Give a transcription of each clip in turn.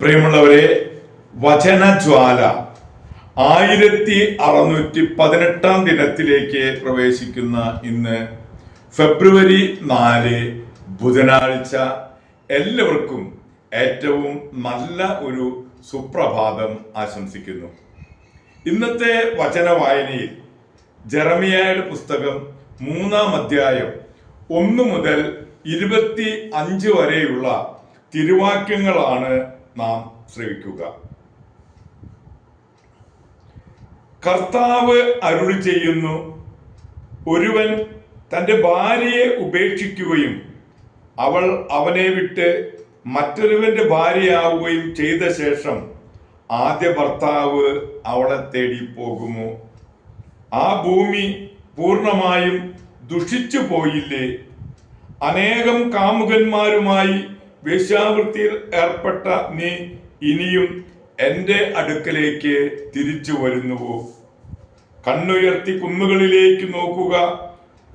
പ്രിയമുള്ളവരെ വചനജ്വാല ആയിരത്തി അറുന്നൂറ്റി പതിനെട്ടാം ദിനത്തിലേക്ക് പ്രവേശിക്കുന്ന ഇന്ന് ഫെബ്രുവരി നാല് ബുധനാഴ്ച. എല്ലാവർക്കും ഏറ്റവും നല്ല ഒരു സുപ്രഭാതം ആശംസിക്കുന്നു. ഇന്നത്തെ വചന വായനയിൽ ജെറമിയായുടെ പുസ്തകം മൂന്നാം അധ്യായം ഒന്ന് മുതൽ ഇരുപത്തി അഞ്ച് വരെയുള്ള തിരുവാക്യങ്ങളാണ് നാം ശ്രവിക്കുക. കർത്താവ് അരുളി ചെയ്യുന്നു ഒരുവൻ തന്റെ ഭാര്യയെ ഉപേക്ഷിക്കുകയും അവൾ അവനെ വിട്ട് മറ്റൊരുവന്റെ ഭാര്യയാവുകയും ചെയ്ത ശേഷം ആദ്യ ഭർത്താവ് അവളെ തേടി പോകുമോ ആ ഭൂമി പൂർണമായും ദുഷിച്ചു പോയില്ലേ അനേകം കാമുകന്മാരുമായി വേശ്യാവൃത്തിയിൽ ഏർപ്പെട്ട നീ ഇനിയും എന്റെ അടുക്കലേക്ക് തിരിച്ചു വരുന്നുവോ? കണ്ണുയർത്തി കുന്നുകളിലേക്ക് നോക്കുക.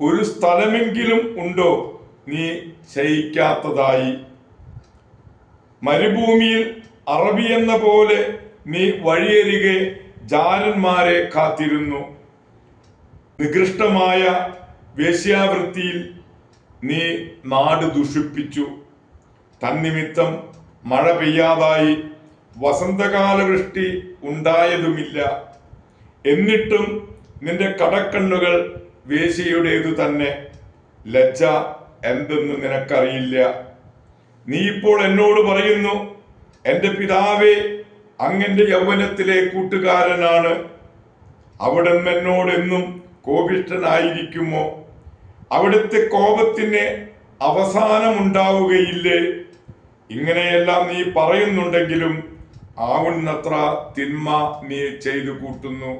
ഒരു സ്ഥലമെങ്കിലും ഉണ്ടോ നീ ശയിക്കാത്തതായി? മരുഭൂമിയിൽ അറബി എന്ന പോലെ നീ വഴിയരികെ ജാരന്മാരെ കാത്തിരുന്നു. നികൃഷ്ടമായ വേശ്യാവൃത്തിയിൽ നീ നാട് ദുഷിപ്പിച്ചു. തന്നിമിത്തം മഴ പെയ്യാതായി വസന്തകാല വൃഷ്ടി ഉണ്ടായതുമില്ല. എന്നിട്ടും നിന്റെ കടക്കണ്ണുകൾ വേശിയുടേതു തന്നെ. ലജ്ജ എന്തെന്ന് നിനക്കറിയില്ല. നീ ഇപ്പോൾ എന്നോട് പറയുന്നു എന്റെ പിതാവേ അങ്ങന്റെ യൗവനത്തിലെ കൂട്ടുകാരനാണ്. അവിടെ എന്നോടെന്നും കോപിഷ്ടനായിരിക്കുമോ അവിടുത്തെ കോപത്തിന് അവസാനമുണ്ടാവുകയില്ലേ? ഇങ്ങനെയെല്ലാം നീ പറയുന്നുണ്ടെങ്കിലും ആവുന്നത്ര തിന്മ നീ ചെയ്തു കൂട്ടുന്നു.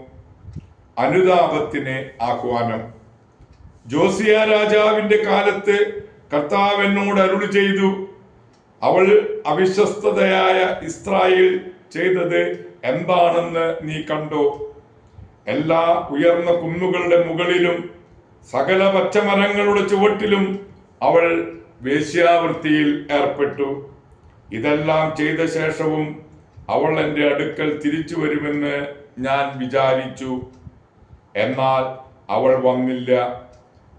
അനുതാപത്തിന് ആഹ്വാനം. ജോസിയ രാജാവിന്റെ കാലത്ത് കർത്താവ് എന്നോട് അരുളി ചെയ്തു അവൾ അവിശ്വസ്തതയായ ഇസ്രായേൽ ചെയ്തത് എന്താണെന്ന് നീ കണ്ടോ? എല്ലാ ഉയർന്ന കുന്നുകളുടെ മുകളിലും സകല പച്ചമരങ്ങളുടെ ചുവട്ടിലും അവൾ വേശ്യാവൃത്തിയിൽ ഏർപ്പെട്ടു. ഇതെല്ലാം ചെയ്ത ശേഷവും അവൾ എന്റെ അടുക്കൽ തിരിച്ചു വരുമെന്ന് ഞാൻ വിചാരിച്ചു. എന്നാൽ അവൾ വന്നില്ല.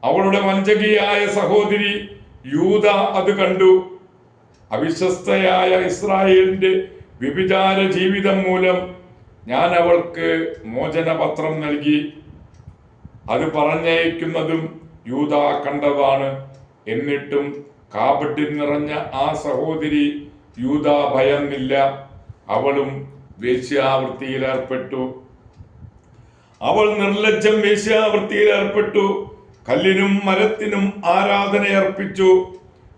അവളുടെ വഞ്ചകിയായ സഹോദരി യൂത അത് കണ്ടു. അവിശ്വസ്തയായ ഇസ്രായേലിന്റെ വ്യഭിചാര ജീവിതം മൂലം ഞാൻ അവൾക്ക് മോചനപത്രം നൽകി. അത് പറഞ്ഞയക്കുന്നതും യൂത കണ്ടതാണ്. എന്നിട്ടും കാപട്യം നിറഞ്ഞ ആ സഹോദരി യൂത ഭയന്നില്ല. അവളും വേശ്യാവൃത്തിയിൽ ഏർപ്പെട്ടു. അവൾ നിർലജ്ജം വേശ്യാവൃത്തിയിൽ ഏർപ്പെട്ടു. കല്ലിനും മരത്തിനും ആരാധന അർപ്പിച്ചു.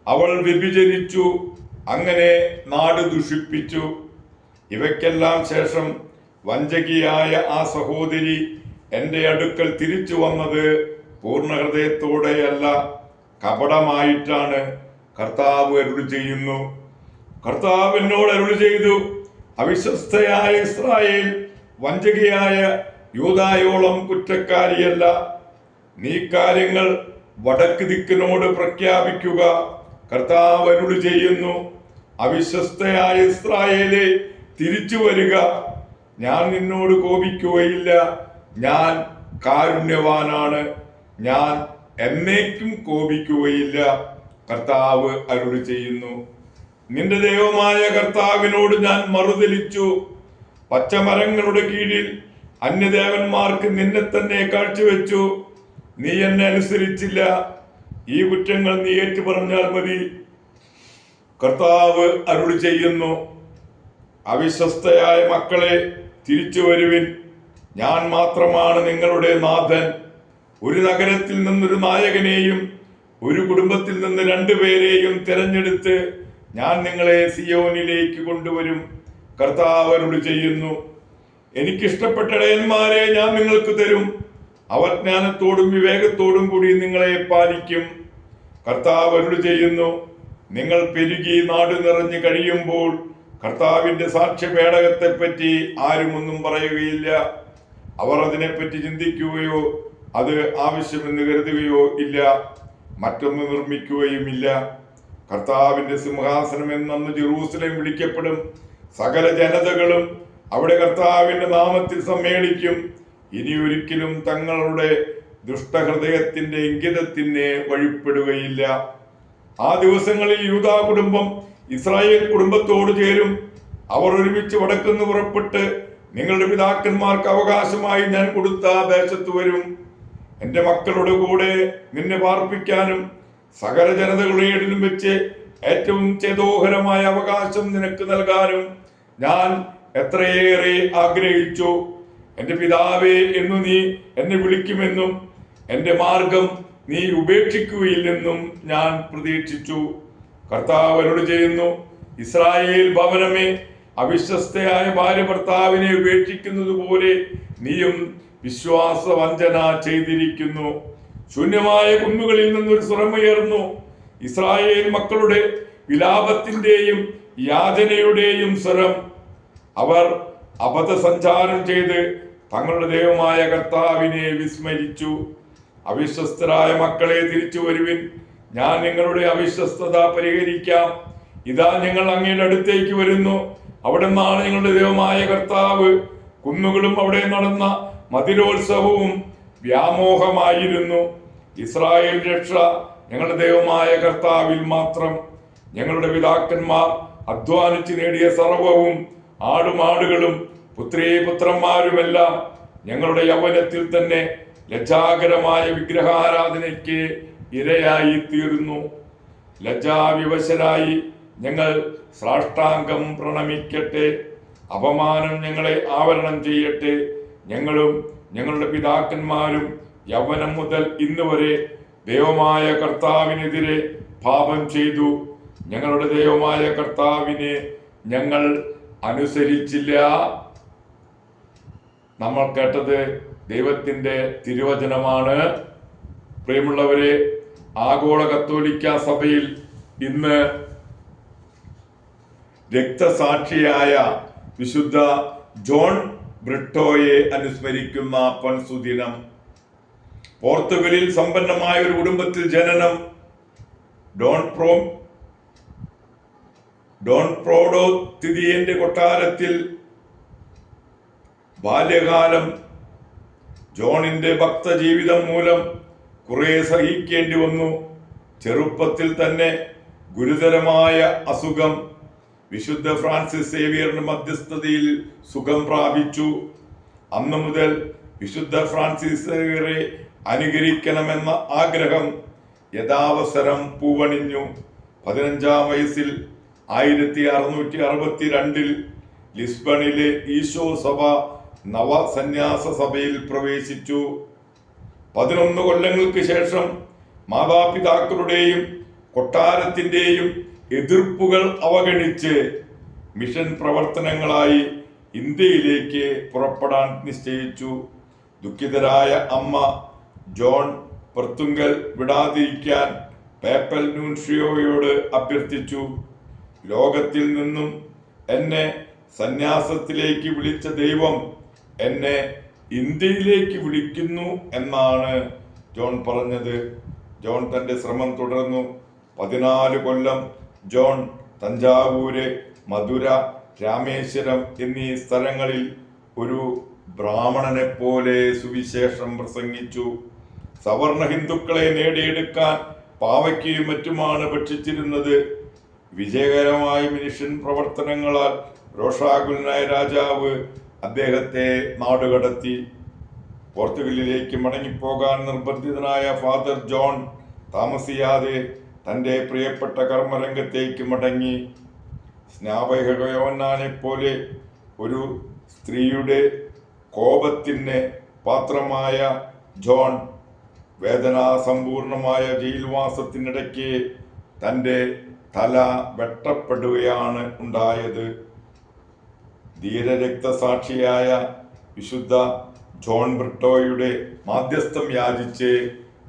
അവൾ വ്യഭിചരിച്ചു. അങ്ങനെ നാട് ദുഷിപ്പിച്ചു. ഇവയ്ക്കെല്ലാം ശേഷം വഞ്ചകിയായ ആ സഹോദരി എന്റെ അടുക്കൽ തിരിച്ചു വന്നത് പൂർണ ഹൃദയത്തോടെയല്ല കപടമായിട്ടാണ് കർത്താവ് അരുൾ ചെയ്യുന്നു. കർത്താവ് എന്നോട് അരുളി ചെയ്തു അവിശ്വസ്തയായ ഇസ്രായേൽ വഞ്ചകിയായ യൂതായോളം കുറ്റക്കാരിയല്ല. നീ കാര്യങ്ങൾ വടക്ക് ദിക്കിനോട് പ്രഖ്യാപിക്കുക. കർത്താവ് അരുളി ചെയ്യുന്നു അവിശ്വസ്തയായ ഇസ്രായേലെ തിരിച്ചു വരിക. ഞാൻ നിന്നോട് കോപിക്കുകയില്ല. ഞാൻ കാരുണ്യവാനാണ്. ഞാൻ എന്നേക്കും കോപിക്കുകയില്ല. കർത്താവ് അരുളി ചെയ്യുന്നു. നിന്റെ ദൈവമായ കർത്താവിനോട് ഞാൻ മറുതലിച്ചു പച്ചമരങ്ങളുടെ കീഴിൽ അന്യദേവന്മാർക്ക് നിന്നെ തന്നെ കാഴ്ചവെച്ചു. നീ എന്നെ അനുസരിച്ചില്ല. ഈ കുറ്റങ്ങൾ നീ ഏറ്റു പറഞ്ഞാൽ മതി. കർത്താവ് അരുളി ചെയ്യുന്നു. അവിശ്വസ്തയായ മക്കളെ തിരിച്ചു വരുവിൻ. ഞാൻ മാത്രമാണ് നിങ്ങളുടെ നാഥൻ. ഒരു നഗരത്തിൽ നിന്നൊരു നായകനെയും ഒരു കുടുംബത്തിൽ നിന്ന് രണ്ടുപേരെയും തിരഞ്ഞെടുത്ത് ഞാൻ നിങ്ങളെ സിയോനിലേക്ക് കൊണ്ടുവരും. കർത്താവ് അരുളി ചെയ്യുന്നു എനിക്കിഷ്ടപ്പെട്ട ഇടയന്മാരെ ഞാൻ നിങ്ങൾക്ക് തരും. അവർ ജ്ഞാനത്തോടും വിവേകത്തോടും കൂടി നിങ്ങളെ പാലിക്കും. കർത്താവ് ചെയ്യുന്നു നിങ്ങൾ പെരുകി നാട് നിറഞ്ഞു കഴിയുമ്പോൾ കർത്താവിന്റെ സാക്ഷ്യപേടകത്തെ പറ്റി ആരും ഒന്നും പറയുകയില്ല. അവർ അതിനെപ്പറ്റി ചിന്തിക്കുകയോ അത് ആവശ്യമെന്ന് കരുതുകയോ ഇല്ല. മറ്റൊന്ന് നിർമ്മിക്കുകയുമില്ല. കർത്താവിന്റെ സിംഹാസനം എന്നന്ന് ജെറൂസലേം വിളിക്കപ്പെടും. സകല ജനതകളും അവിടെ കർത്താവിന്റെ നാമത്തിൽ സമ്മേളിക്കും. ഇനി ഒരിക്കലും തങ്ങളുടെ ദുഷ്ടഹൃദയത്തിന്റെ ഇംഗിതത്തിനെ വഴിപ്പെടുകയില്ല. ആ ദിവസങ്ങളിൽ യൂതാ കുടുംബം ഇസ്രായേൽ കുടുംബത്തോട് ചേരും. അവർ ഒരുമിച്ച് വടക്കുന്ന് പുറപ്പെട്ട് നിങ്ങളുടെ പിതാക്കന്മാർക്ക് അവകാശമായി ഞാൻ കൊടുത്ത ദേശത്ത് വരും. എന്റെ മക്കളുടെ കൂടെ നിന്നെ പാർപ്പിക്കാനും സകല ജനതകളുടെ ഇടയിലും വെച്ച് ഏറ്റവും ചേതോഹരമായ അവകാശം നിനക്ക് നൽകാനും ഞാൻ എത്രയേറെ ആഗ്രഹിച്ചു. എന്റെ പിതാവേ എന്നു നീ എന്നെ വിളിക്കുമെന്നും എന്റെ മാർഗം നീ ഉപേക്ഷിക്കുകയില്ലെന്നും ഞാൻ പ്രതീക്ഷിച്ചു. കർത്താവ് അവരോട് ചെയ്യുന്നു ഇസ്രായേൽ ഭവനമേ അവിശ്വസ്തയായ ഭാര്യ ഭർത്താവിനെ ഉപേക്ഷിക്കുന്നത് പോലെ നീയും വിശ്വാസവഞ്ചന ചെയ്തിരിക്കുന്നു. ശൂന്യമായ കുന്നുകളിൽ നിന്നൊരു സ്വരമുയർന്നു ഇസ്രായേൽ മക്കളുടെ വിലാപത്തിന്റെയും യാചനയുടെയും സ്വരം. അവർ അബദ്ധസഞ്ചാരം ചെയ്ത് തങ്ങളുടെ ദൈവമായ കർത്താവിനെ വിസ്മരിച്ചു. അവിശ്വസ്തരായ മക്കളെ തിരിച്ചു വരുവിൻ. ഞാൻ നിങ്ങളുടെ അവിശ്വസ്തത പരിഹരിക്കാം. ഇതാ ഞങ്ങൾ അങ്ങയുടെ അടുത്തേക്ക് വരുന്നു. അവിടെ നിന്നാണ് ഞങ്ങളുടെ ദൈവമായ കർത്താവ്. കുന്നുകളും അവിടെ നടന്ന മതിരോത്സവവും വ്യാമോഹമായിരുന്നു. ഇസ്രായേൽ രക്ഷ ഞങ്ങളുടെ ദൈവമായ കർത്താവിൽ മാത്രം. ഞങ്ങളുടെ പിതാക്കന്മാർ അധ്വാനിച്ച് നേടിയ സർവവും ആടുമാടുകളും പുത്രേ പുത്രന്മാരുമെല്ലാം ഞങ്ങളുടെ യൗവനത്തിൽ തന്നെ ലജ്ജാകരമായ വിഗ്രഹാരാധനയ്ക്ക് ഇരയായി തീർന്നു ലജ്ജാവിവശരായി ഞങ്ങൾ സാഷ്ടാംഗം പ്രണമിക്കട്ടെ. അപമാനം ഞങ്ങളെ ആവരണം ചെയ്യട്ടെ. ഞങ്ങളും ഞങ്ങളുടെ പിതാക്കന്മാരും യൗവനം മുതൽ ഇന്ന് വരെ ദൈവമായ കർത്താവിനെതിരെ പാപം ചെയ്തു. ഞങ്ങളുടെ ദൈവമായ കർത്താവിനെ ഞങ്ങൾ അനുസരിച്ചില്ല. നമ്മൾ കേട്ടത് ദൈവത്തിന്റെ തിരുവചനമാണ്. പ്രിയമുള്ളവരെ ആഗോള കത്തോലിക്ക സഭയിൽ ഇന്ന് രക്തസാക്ഷിയായ വിശുദ്ധ ജോൺ ബ്രിട്ടോയെ അനുസ്മരിക്കുന്ന പൺസുദിനം. പോർത്തുഗലിൽ സമ്പന്നമായ ഒരു കുടുംബത്തിൽ ജനനം ഡോൺ പ്രോ ഡോൺ പ്രോഡോ തിരിയന്റെ കൊട്ടാരത്തിൽ ബാല്യകാലം ജോണിന്റെ ഭക്തജീവിതം മൂലം കുറെ സഹിക്കേണ്ടി വന്നു. ചെറുപ്പത്തിൽ തന്നെ ഗുരുതരമായ അസുഖം വിശുദ്ധ ഫ്രാൻസിസ് സേവിയറിന്റെ മധ്യസ്ഥതയിൽ സുഖം പ്രാപിച്ചു. അന്നു മുതൽ വിശുദ്ധ ഫ്രാൻസിസ് സേവിയറെ അനുകരിക്കണമെന്ന ആഗ്രഹം യഥാവസരം പൂവണിഞ്ഞു. പതിനഞ്ചാം വയസ്സിൽ ആയിരത്തി അറുന്നൂറ്റി അറുപത്തി രണ്ടിൽ ലിസ്ബണിലെ ഈശോ സഭ നവസന്യാസ സഭയിൽ പ്രവേശിച്ചു. പതിനൊന്ന് കൊല്ലങ്ങൾക്ക് ശേഷം മാതാപിതാക്കളുടെയും കൊട്ടാരത്തിന്റെയും എതിർപ്പുകൾ അവഗണിച്ച് മിഷൻ പ്രവർത്തനങ്ങളായി ഇന്ത്യയിലേക്ക് പുറപ്പെടാൻ നിശ്ചയിച്ചു. ദുഃഖിതരായ അമ്മ ജോൺ പൊർത്തുങ്കൽ വിടാതിരിക്കാൻ പേപ്പൽ ന്യൂൻഷിയോയോട് അഭ്യർത്ഥിച്ചു. ലോകത്തിൽ നിന്നും എന്നെ സന്യാസത്തിലേക്ക് വിളിച്ച ദൈവം എന്നെ ഇന്ത്യയിലേക്ക് വിളിക്കുന്നു എന്നാണ് ജോൺ പറഞ്ഞത്. ജോൺ തന്റെ ശ്രമം തുടർന്നു. പതിനാല് കൊല്ലം ജോൺ തഞ്ചാവൂര് മധുര രാമേശ്വരം എന്നീ സ്ഥലങ്ങളിൽ ഒരു ബ്രാഹ്മണനെ പോലെ സുവിശേഷം പ്രസംഗിച്ചു. സവർണ ഹിന്ദുക്കളെ നേടിയെടുക്കാൻ പാവയ്ക്കയും മറ്റുമാണ് ഭക്ഷിച്ചിരുന്നത്. വിജയകരമായ മിഷൻ പ്രവർത്തനങ്ങളാൽ രോഷാകുലനായ രാജാവ് അദ്ദേഹത്തെ നാടുകടത്തി. പോർച്ചുഗലിലേക്ക് മടങ്ങിപ്പോകാൻ നിർബന്ധിതനായ ഫാദർ ജോൺ താമസിയാതെ തന്റെ പ്രിയപ്പെട്ട കർമ്മരംഗത്തേക്ക് മടങ്ങി. സ്നാപകയോന്നാനെ പോലെ ഒരു സ്ത്രീയുടെ കോപത്തിന് പാത്രമായ ജോൺ വേദനാസമ്പൂർണമായ ജയിൽവാസത്തിനിടയ്ക്ക് തന്റെ തല വെട്ടപ്പെടുകയാണ് ഉണ്ടായത്. ധീരരക്തസാക്ഷിയായ വിശുദ്ധ ജോൺ ബ്രിട്ടോയുടെ മാധ്യസ്ഥം യാചിച്ച്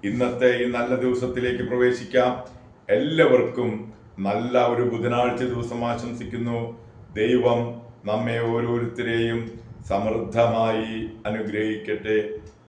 ഇന്നത്തെ ഈ നല്ല ദിവസത്തിലേക്ക് പ്രവേശിക്കാം. എല്ലാവർക്കും നല്ല ഒരു ബുധനാഴ്ച ദിവസം ആശംസിക്കുന്നു. ദൈവം നമ്മെ ഓരോരുത്തരെയും സമൃദ്ധമായി അനുഗ്രഹിക്കട്ടെ.